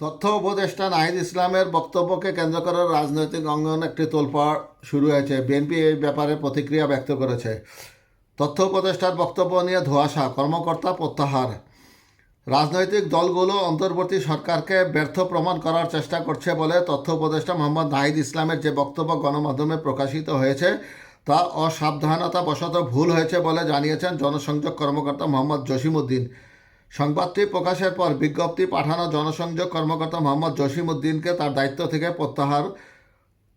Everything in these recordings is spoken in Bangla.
তথ্য উপদেষ্টা নাহিদ ইসলামের বক্তব্যকে কেন্দ্র করে রাজনৈতিক অঙ্গনে একটি তোলপাড় শুরু হয়েছে। বিএনপি এই ব্যাপারে প্রতিক্রিয়া ব্যক্ত করেছে। তথ্য উপদেষ্টার বক্তব্য নিয়ে ধোঁয়াশা, কর্মকর্তা প্রত্যাহার। রাজনৈতিক দলগুলো অন্তর্বর্তী সরকারকে ব্যর্থ প্রমাণ করার চেষ্টা করছে বলে তথ্য উপদেষ্টা মোহাম্মদ নাহিদ ইসলামের যে বক্তব্য গণমাধ্যমে প্রকাশিত হয়েছে, তা অসাবধানতা বশত ভুল হয়েছে বলে জানিয়েছেন জনসংযোগ কর্মকর্তা মোহাম্মদ জসিমউদ্দিন। সংবাদটি প্রকাশের পর বিজ্ঞপ্তি পাঠানো জনসংযোগ কর্মকর্তা মোহাম্মদ জসিমউদ্দিনকে তার দায়িত্ব থেকে প্রত্যাহার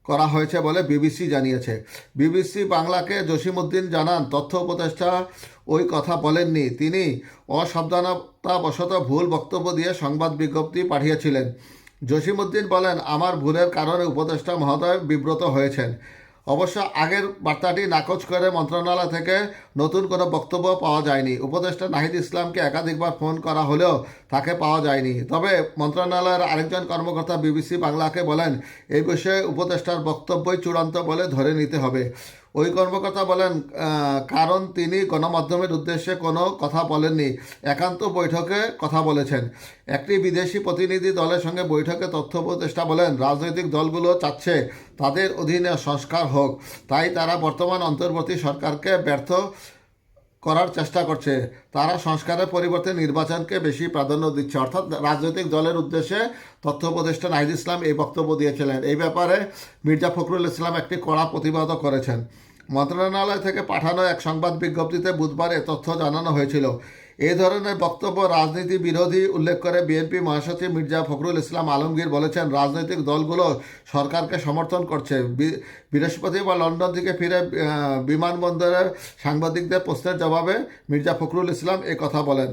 করা হয়েছে বলে বিবিসি জানিয়েছে। বিবিসি বাংলাকে জসিমউদ্দিন জানান, তথ্য উপদেষ্টা ওই কথা বলেননি। তিনি অসাবধানতাবশত ভুল বক্তব্য দিয়ে সংবাদ বিজ্ঞপ্তি পাঠিয়েছিলেন। জসিমউদ্দিন বলেন, আমার ভুলের কারণে উপদেষ্টা মহোদয় বিব্রত হয়েছেন। অবশ্য আগের বার্তাটি নাকচ করে মন্ত্রণালয় থেকে নতুন কোনো বক্তব্য পাওয়া যায়নি। উপদেষ্টা নাহিদ ইসলামকে একাধিকবার ফোন করা হলেও তাকে পাওয়া যায়নি। তবে মন্ত্রণালয়ের আরেকজন কর্মকর্তা বিবিসি বাংলাকে বলেন এই বিষয়ে উপদেষ্টার বক্তব্যই চূড়ান্ত বলে ধরে নিতে হবে। ওই কর্মকর্তা বলেন কারণ তিনি গণমাধ্যমের উদ্দেশ্যে কোনো কথা বলেননি। একান্ত বৈঠকে কথা বলেছেন। একটি বিদেশি প্রতিনিধি দলের সঙ্গে বৈঠকে তথ্য উপদেষ্টা বলেন, রাজনৈতিক দলগুলো চাচ্ছে তাদের অধীনে সংস্কার হোক। তাই তারা বর্তমান অন্তর্বর্তী সরকারকে ব্যর্থ করার চেষ্টা করছে। তারা সংস্কারের পরিবর্তে নির্বাচনকে বেশি প্রাধান্য দিচ্ছে। অর্থাৎ রাজনৈতিক দলের উদ্দেশ্যে তথ্য উপদেষ্টা নাহিদ ইসলাম এই বক্তব্য দিয়েছিলেন। এই ব্যাপারে মির্জা ফখরুল ইসলাম একটি কড়া প্রতিবাদও করেছেন। মন্ত্রণালয় থেকে পাঠানো এক সংবাদ বিজ্ঞপ্তিতে বুধবার এ তথ্য জানানো হয়েছিল। এই ধরনের বক্তব্য রাজনীতি বিরোধী উল্লেখ করে বিএনপি মহাসচিব মির্জা ফখরুল ইসলাম আলমগীর বলেছেন, রাজনৈতিক দলগুলো সরকারকে সমর্থন করছে। বৃহস্পতিবার লন্ডন থেকে ফিরে বিমানবন্দরে সাংবাদিকদের প্রশ্নের জবাবে মির্জা ফখরুল ইসলাম এ কথা বলেন।